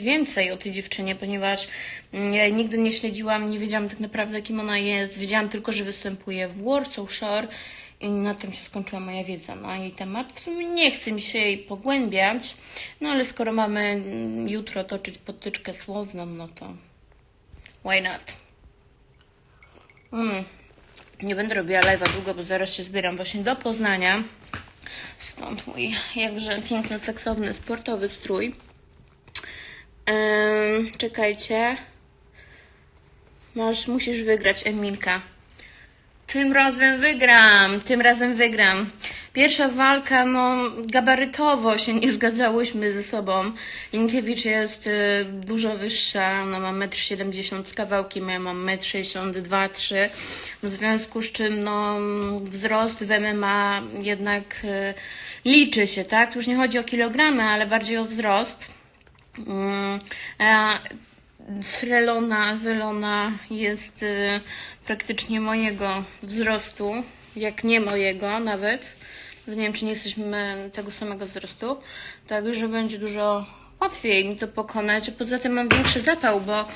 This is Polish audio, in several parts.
więcej o tej dziewczynie, ponieważ mm, ja nigdy nie śledziłam, nie wiedziałam tak naprawdę kim ona jest. Wiedziałam tylko, że występuje w Warsaw Shore i na tym się skończyła moja wiedza na jej temat. W sumie nie chcę mi się jej pogłębiać, no ale skoro mamy mm, jutro toczyć potyczkę słowną, no to why not? Mm. Nie będę robiła live'a długo, bo zaraz się zbieram właśnie do Poznania. Stąd mój jakże piękny, seksowny, sportowy strój. Czekajcie. Masz, musisz wygrać, Emilka. Tym razem wygram, tym razem wygram. Pierwsza walka, no, gabarytowo się nie zgadzałyśmy ze sobą. Linkiewicz jest y, dużo wyższa, ona ma 1,70 m kawałkiem, ja mam 1,62 3 W związku z czym, no, wzrost w MMA jednak y, liczy się, tak? Już nie chodzi o kilogramy, ale bardziej o wzrost. Mm, Srelona, Wylona jest y, praktycznie mojego wzrostu, jak nie mojego nawet. Nie wiem, czy nie jesteśmy tego samego wzrostu, także będzie dużo łatwiej mi to pokonać. Poza tym mam większy zapał, bo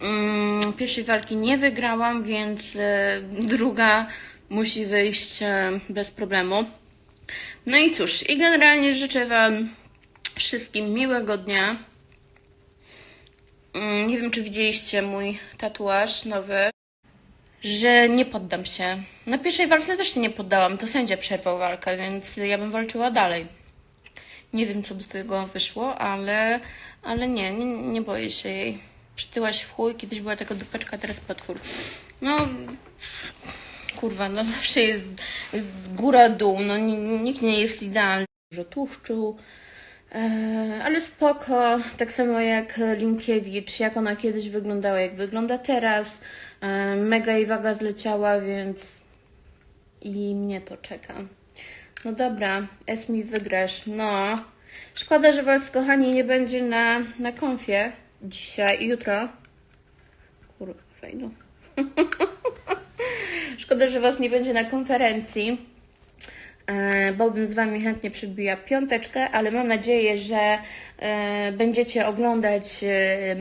mm, pierwszej walki nie wygrałam, więc y, druga musi wyjść y, bez problemu. No i cóż, i generalnie życzę Wam wszystkim miłego dnia. Mm, Nie wiem, czy widzieliście mój tatuaż nowy, że nie poddam się. Na pierwszej walce też się nie poddałam, to sędzia przerwał walkę, więc ja bym walczyła dalej. Nie wiem, co by z tego wyszło, ale, ale nie, nie, nie boję się jej. Przytyłaś w chuj, kiedyś była taka dupeczka, teraz potwór. No, kurwa, no zawsze jest góra-dół, no ni- nikt nie jest idealny. Dużo tłuszczu, ale spoko, tak samo jak Linkiewicz, jak ona kiedyś wyglądała, jak wygląda teraz. E, Mega jej waga zleciała, więc i mnie to czeka. No dobra, Esmi wygrasz. No, szkoda, że was, kochani, nie będzie na, na konfie dzisiaj i jutro. Kurwa, fajno. Szkoda, że Was nie będzie na konferencji, e, bo bym z Wami chętnie przybiła piąteczkę, ale mam nadzieję, że e, będziecie oglądać e,